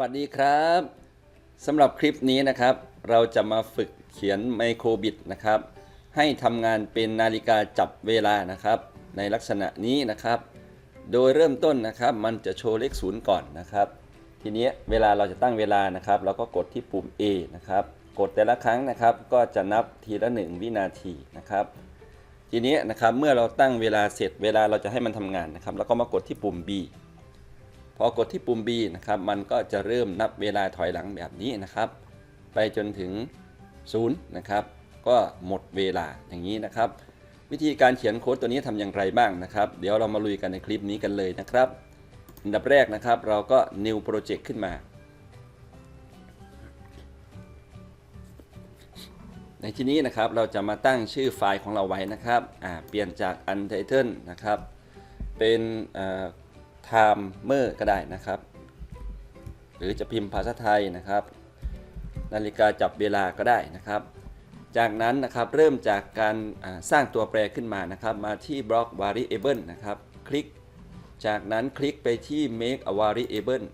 วัสดีครับสำหรับคลิปนี้นะครับ เราจะมาฝึกเขียนไมโครบิตนะครับ ให้ทำงานเป็นนาฬิกาจับเวลานะครับ ในลักษณะนี้นะครับ โดยเริ่มต้นนะครับ มันจะโชว์เลขศูนย์ก่อนนะครับ ทีนี้เวลาเราจะตั้งเวลานะครับ เราก็กดที่ปุ่ม A นะครับ กดแต่ละครั้งนะครับ ก็จะนับทีละ 1 วินาทีนะครับ ทีนี้นะครับเมื่อเราตั้งเวลาเสร็จเวลาเราจะให้มันทำงานนะครับ แล้วก็มากดที่ปุ่ม B พอกดที่ปุ่ม B นะครับ มันก็จะเริ่มนับเวลาถอยหลังแบบนี้นะครับ ไปจนถึง 0 นะครับ ก็หมดเวลาอย่างนี้นะครับ วิธีการเขียนโค้ดตัวนี้ทำอย่างไรบ้างนะครับ เดี๋ยวเรามาลุยกันในคลิปนี้กันเลยนะครับ อันดับแรกนะครับ เราก็ new project ขึ้นมา ในที่นี้นะครับเราจะมาตั้งชื่อไฟล์ของเราไว้นะครับอ่าเปลี่ยนจาก untitled นะครับ เป็นอ่า timer ก็ได้นะครับ หรือจะพิมพ์ภาษาไทยนะครับ นาฬิกาจับเวลาก็ได้นะครับ จากนั้นนะครับเริ่มจากการสร้างตัวแปรขึ้นมานะครับ มาที่บล็อก variable นะครับ คลิก จากนั้นคลิกไปที่ make a variable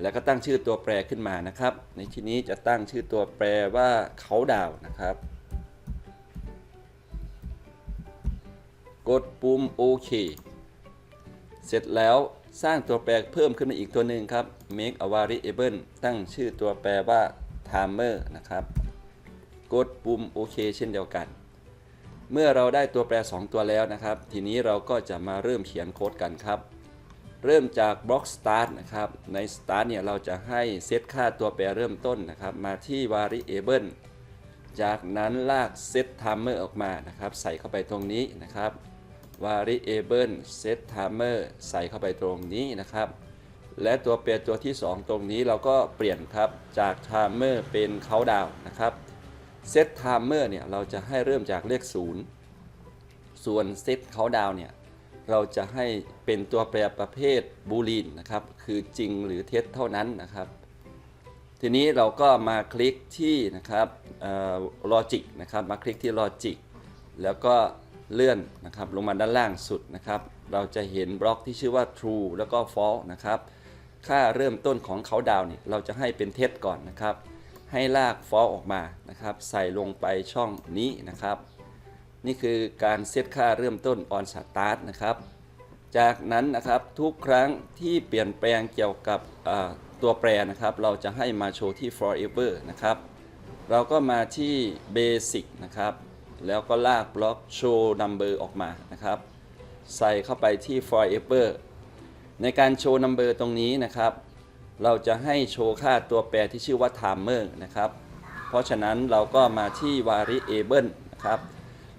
แล้วก็ตั้งชื่อตัวแปรขึ้นมานะครับ ในที่นี้จะตั้งชื่อตัวแปรว่าเขาดาวนะครับ กดปุ่มโอเค เสร็จแล้วสร้างตัวแปรเพิ่มขึ้นมาอีกตัวหนึ่งครับ make a variable ตั้งชื่อตัวแปรว่า timer นะครับ กดปุ่มโอเคเช่นเดียวกัน เมื่อเราได้ตัวแปร 2 ตัวแล้วนะครับ ทีนี้เราก็จะมาเริ่มเขียนโค้ดกันครับ เริ่มจากบล็อก start นะครับ ใน start เนี่ยเราจะให้เซตค่าตัวแปรเริ่มต้นนะครับ มาที่ variable จากนั้นลาก set timer ออกมานะครับ ใส่เข้าไปตรงนี้นะครับ variable set timer ใส่เข้าไปตรงนี้นะครับ และตัวแปรตัวที่ 2 ตรงนี้เราก็เปลี่ยนครับจาก timer เป็น countdown นะครับ set timer เนี่ยเราจะให้เริ่มจากเลข 0 ส่วน set countdown เนี่ยเราจะให้เป็นตัวแปรประเภทบูลีนนะครับ คือจริงหรือเท็จเท่านั้นนะครับ ทีนี้เราก็มาคลิกที่นะครับลอจิกนะครับ มาคลิกที่ logic แล้วก็ เลื่อนนะครับลงมาด้านล่างสุดนะครับเราจะเห็นบล็อกที่ชื่อว่า true แล้วก็ false นะครับค่าเริ่มต้นของเขาดาวเนี่ยเราจะให้เป็นเท็จก่อนนะครับ ให้ลาก false ออกมานะครับ ใส่ลงไปช่องนี้นะครับ นี่คือการเซตค่าเริ่มต้น on start นะครับ จากนั้นนะครับทุกครั้งที่เปลี่ยนแปลงเกี่ยวกับตัวแปรนะครับ เราจะให้มาโชว์ที่ forever นะครับ เราก็มาที่ basic นะครับ แล้วก็ลากบล็อก show number ออกมานะครับ ใส่เข้าไปที่ forever ในการโชว์ number ตรงนี้นะครับ เราจะให้โชว์ค่าตัวแปรที่ชื่อว่า timer นะครับ เพราะฉะนั้นเราก็มาที่ variable นะครับ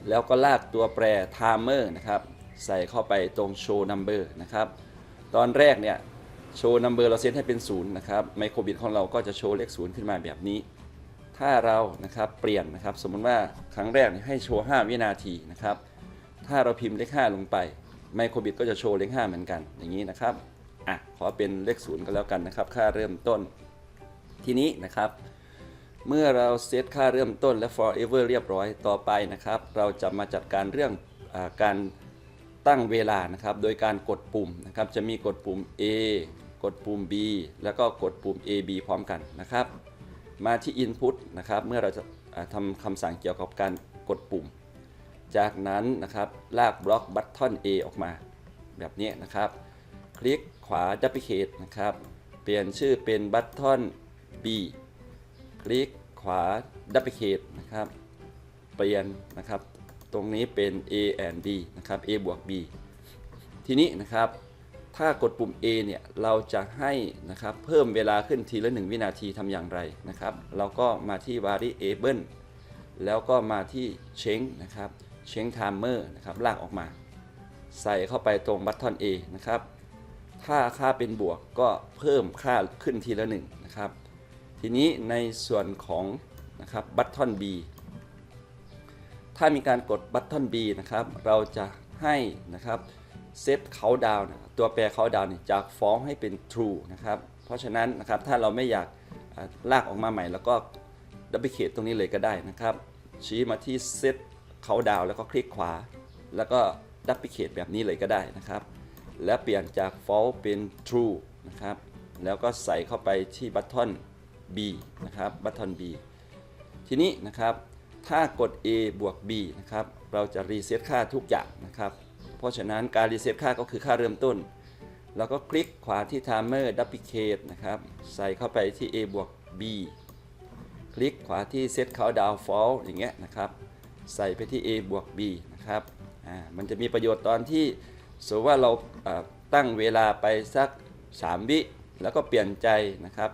แล้วก็ลากตัวแปร timer นะครับ ใส่เข้าไปตรง show number นะครับ ตอนแรกเนี่ย show number เราเซตให้เป็น0นะครับไมโครบิตของเราก็จะโชว์เลข0ขึ้นมาแบบนี้ ถ้าเรานะครับเปลี่ยนนะครับสมมติว่าครั้งแรกให้โชว์5วินาทีนะครับ ถ้าเราพิมพ์เลข5ลงไปไมโครบิตก็จะโชว์เลข5เหมือนกันอย่างนี้นะครับอะขอเป็นเลข0ก็แล้วกันนะครับ ค่าเริ่มต้นทีนี้นะครับ เมื่อเราเซตค่าเริ่มต้นและ forever เรียบร้อยต่อไปนะครับ เราจะมาจัดการเรื่องอการตั้งเวลานะครับ โดยการกดปุ่มนะครับ จะมีกดปุ่ม A กดปุ่ม B แล้วก็กดปุ่ม A B พร้อมกันนะครับ มาที่ Input นะครับ เมื่อเราจะาทำคำสั่งเกี่ยวกับการกดปุ่ม จากนั้นนะครับลากบล็อกบัตทอน A ออกมา แบบนี้นะครับ คลิกขวา Duplicate นะครับ เปลี่ยนชื่อเป็นบัตทอน B คลิกขวา Duplicate นะครับ เปลี่ยนนะครับ ตรงนี้เป็น A and B นะครับ A บวก B ทีนี้นะครับ ถ้ากดปุ่ม A เนี่ยเราจะให้นะครับเพิ่มเวลาขึ้นทีละ 1 วินาทีทำอย่างไรนะครับ เราก็มาที่ variable แล้วก็มาที่ change นะครับ change timer นะครับลากออกมา ใส่เข้าไปตรงบัตทอน A นะครับ ถ้าค่าเป็นบวกก็เพิ่มค่าขึ้นทีละ 1 นะครับ ทีนี้ในส่วนของนะครับบัตทอน B ถ้ามีการกดบัตทอน B นะครับ เราจะให้นะครับ เซตเขาดาวตัวแปรเขาดาวน์จากฟ้องให้เป็น true นะครับ เพราะฉะนั้นนะครับถ้าเราไม่อยากลากออกมาใหม่ แล้วก็ดับเบิลเคตรงนี้เลยก็ได้นะครับ ชี้มาที่เซตเขาดาวน์แล้วก็คลิกขวา แล้วก็ดับเบิลเคตแบบนี้เลยก็ได้นะครับ และเปลี่ยนจาก false เป็น true นะครับ แล้วก็ใส่เข้าไปที่บัตทอน B นะครับบัตทอน B ทีนี้นะครับถ้ากด A บวก B นะครับ เราจะรีเซ็ตค่าทุกอย่างนะครับ เพราะฉะนั้นการรีเซ็ตค่าก็คือค่าเริ่มต้นเราก็คลิกขวาที่ timer duplicate นะครับ ใส่เข้าไปที่ A บวก B คลิกขวาที่ set countdown false อย่างเงี้ยนะครับ ใส่ไปที่ A บวก B นะครับอ่ามันจะมีประโยชน์ตอนที่สมมติว่าเราตั้งเวลาไปสัก 3 วิ แล้วก็เปลี่ยนใจนะครับ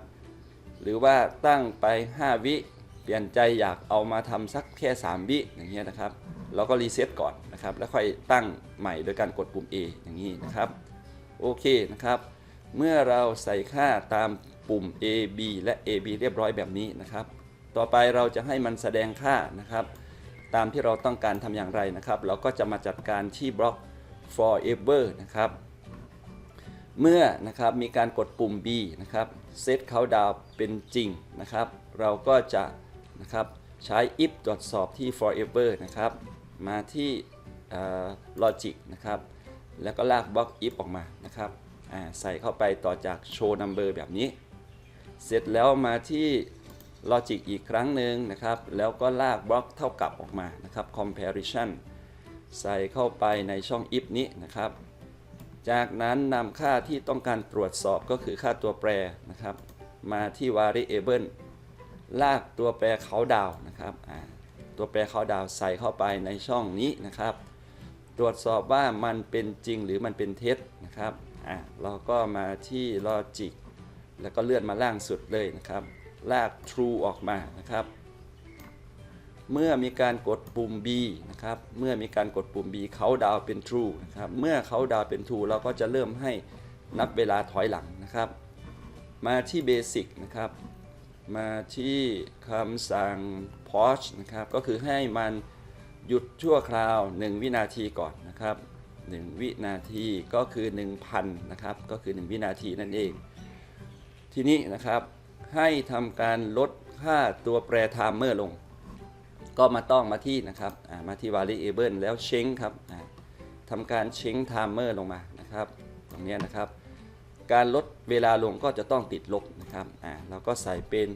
หรือว่าตั้งไป 5 วิ เปลี่ยนใจอยากเอามาทำสักแค่ 3 วิอย่างเงี้ยนะครับ เราก็รีเซ็ตก่อนนะครับ แล้วค่อยตั้งใหม่โดยการกดปุ่ม A อย่างนี้นะครับ โอเคนะครับ เมื่อเราใส่ค่าตามปุ่ม A B และ A B เรียบร้อยแบบนี้นะครับ ต่อไปเราจะให้มันแสดงค่านะครับ ตามที่เราต้องการทำอย่างไรนะครับ เราก็จะมาจัดการที่บล็อก forever นะครับเมื่อนะครับมีการกดปุ่ม B นะครับ set countdown เป็นจริงนะครับ เราก็จะนะครับใช้ if ตรวจสอบที่ forever นะครับ มาที่เอ่อ logic นะครับ แล้วก็ลากบล็อก if ออกมานะครับใส่เข้าไปต่อจาก show number แบบนี้ เสร็จแล้วมาที่ logic อีกครั้งหนึ่งนะครับ แล้วก็ลากบล็อกเท่ากับออกมานะครับ comparison ใส่เข้าไปในช่อง if นี้นะครับ จากนั้นนำค่าที่ต้องการตรวจสอบก็คือค่าตัวแปรนะครับ มาที่ variable ลากตัวแปรเขาดาวนะครับ ตัวแปรเขาดาวใส่เข้าไปในช่องนี้นะครับ ตรวจสอบว่ามันเป็นจริงหรือมันเป็นเท็จนะครับอ่าเราก็มาที่ logic แล้วก็เลื่อนมาล่างสุดเลยนะครับ ลาก true ออกมานะครับ เมื่อมีการกดปุ่ม B นะครับ เมื่อมีการกดปุ่ม B เขาดาวเป็น true นะครับ เมื่อเขาดาวเป็น true เราก็จะเริ่มให้นับเวลาถอยหลังนะครับ มาที่ basic นะครับ มาที่คำสั่ง pause นะครับ ก็คือให้มันหยุดชั่วคราว 1 วินาทีก่อนนะครับ 1 วินาทีก็คือ 1,000 นะครับ ก็คือ 1 วินาทีนั่นเอง ทีนี้นะครับให้ทำการลดค่าตัวแปร timer ลง ก็มาต้องมาที่นะครับมาที่ variable แล้วเช้งครับทำการเช้ง timer ลงมานะครับ ตรงนี้นะครับ การลดเวลาลงก็จะต้องติดลบนะครับอ่าเราก็ใส่เป็น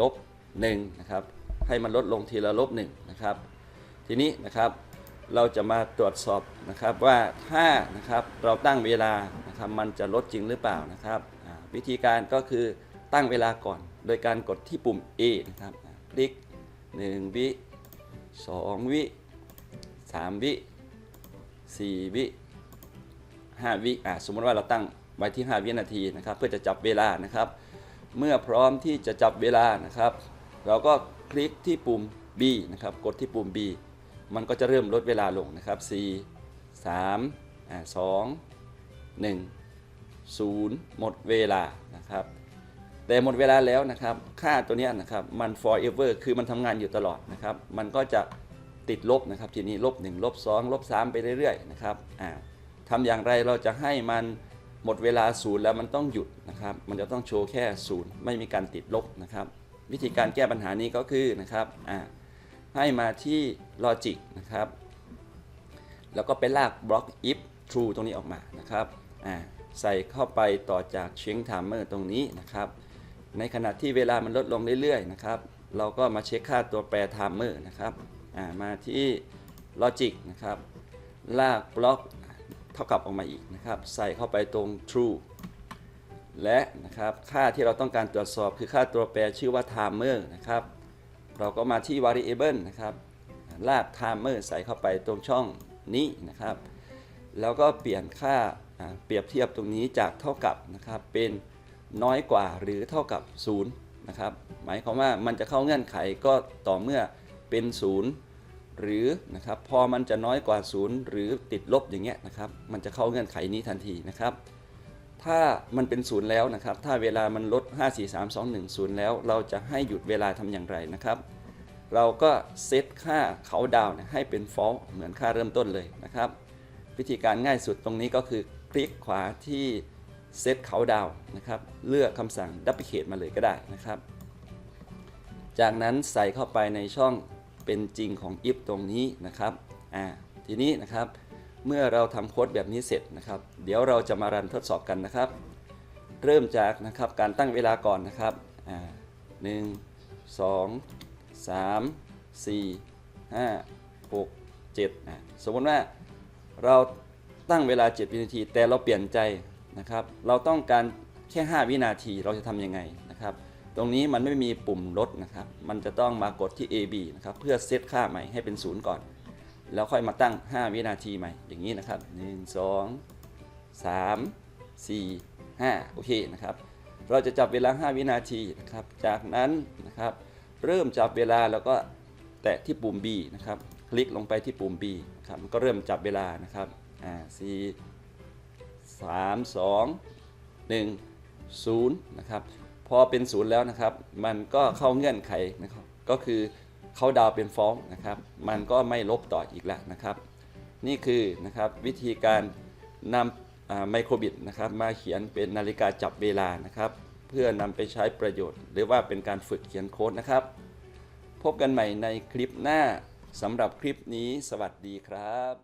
ลบ1นะครับให้มันลดลงทีละลบ1นะครับทีนี้นะครับเราจะมาตรวจสอบนะครับว่าถ้านะครับเราตั้งเวลานะครับมันจะลดจริงหรือเปล่านะครับอ่าวิธีการก็คือตั้งเวลาก่อน โดยการกดที่ปุ่ม A นะครับคลิก 1 วิ 2 วิ 3 วิ 4 วิ 5 วิอ่าสมมติว่าเราตั้ง ไว้ที่ 5 วินาทีนะครับเพื่อจะจับเวลานะครับ เมื่อพร้อมที่จะจับเวลานะครับ เราก็คลิกที่ปุ่ม B นะครับกดที่ปุ่ม B มันก็จะเริ่มลดเวลาลงนะครับ 4 3อ่า2 1 0 หมดเวลานะครับแต่หมดเวลาแล้วนะครับค่าตัวนี้นะครับมัน forever คือมันทำงานอยู่ตลอดนะครับมันก็จะติดลบนะครับทีนี้ลบ1ลบ2ลบ3ไปเรื่อยๆนะครับอ่าทำอย่างไรเราจะให้มัน หมดเวลาศูนย์แล้วมันต้องหยุดนะครับ มันจะต้องโชว์แค่ศูนย์ไม่มีการติดลบนะครับ วิธีการแก้ปัญหานี้ก็คือนะครับให้มาที่ logic นะครับ แล้วก็ไปลากบล็อก if true ตรงนี้ออกมานะครับใส่เข้าไปต่อจาก change timer ตรงนี้นะครับ ในขณะที่เวลามันลดลงเรื่อยๆนะครับ เราก็มาเช็คค่าตัวแปร timer นะครับมาที่ logic นะครับ ลากบล็อก เท่ากับออกมาอีกนะครับ ใส่เข้าไปตรง true และนะครับค่าที่เราต้องการตรวจสอบคือค่าตัวแปรชื่อว่า timer นะครับ เราก็มาที่ variable นะครับลาก timer ใส่เข้าไปตรงช่องนี้นะครับ แล้วก็เปลี่ยนค่าเปรียบเทียบตรงนี้จากเท่ากับนะครับเป็นน้อยกว่าหรือเท่ากับ0นะครับหมายความว่ามันจะเข้าเงื่อนไขก็ต่อเมื่อเป็น 0 หรือนะครับพอมันจะน้อยกว่า 0 หรือติดลบอย่างเงี้ยนะครับมันจะเข้าเงื่อนไขนี้ทันทีนะครับ ถ้ามันเป็นศูนย์แล้วนะครับ ถ้าเวลามันลด 5 4 3 2 1 0 แล้ว เราจะให้หยุดเวลาทำอย่างไรนะครับ เราก็เซตค่าเขาดาวน์ให้เป็น false เหมือนค่าเริ่มต้นเลยนะครับ วิธีการง่ายสุดตรงนี้ก็คือคลิกขวาที่เซตเขาดาวน์นะครับ เลือกคำสั่ง duplicate มาเลยก็ได้นะครับ จากนั้นใส่เข้าไปในช่อง เป็นจริงของ if ตรงนี้นะครับอ่าทีนี้นะครับเมื่อเราทำโค้ดแบบนี้เสร็จนะครับ เดี๋ยวเราจะมารันทดสอบกันนะครับ เริ่มจากนะครับการตั้งเวลาก่อนนะครับอ่าหนึ่งสองสามสี่ห้าหกเจ็ดอะสมมติว่าเราตั้งเวลา 7 วินาที แต่เราเปลี่ยนใจนะครับ เราต้องการแค่ 5 วินาทีเราจะทำยังไงนะครับ ตรงนี้มันไม่มีปุ่มลดนะครับ มันจะต้องมากดที่ AB นะครับเพื่อเซตค่าใหม่ให้เป็นศูนย์ก่อน แล้วค่อยมาตั้ง 5 วินาทีใหม่อย่างนี้นะครับ 1 2 3 4 5 โอเคนะครับ เราจะจับเวลา 5 วินาทีนะครับ จากนั้นนะครับ เริ่มจับเวลาแล้วก็แตะที่ปุ่ม B นะครับ คลิกลงไปที่ปุ่ม B ครับมันก็เริ่มจับเวลานะครับอ่าสี่สามสองหนึ่งศูนย์นะครับ พอเป็นศูนย์แล้วนะครับ มันก็เข้าเงื่อนไขนะครับ ก็คือเขาดาวเป็นฟ้องนะครับ มันก็ไม่ลบต่ออีกแล้วนะครับ นี่คือนะครับวิธีการนำไมโครบิตนะครับมาเขียนเป็นนาฬิกาจับเวลานะครับ เพื่อนำไปใช้ประโยชน์ หรือว่าเป็นการฝึกเขียนโค้ดนะครับ พบกันใหม่ในคลิปหน้าสำหรับคลิปนี้ สวัสดีครับ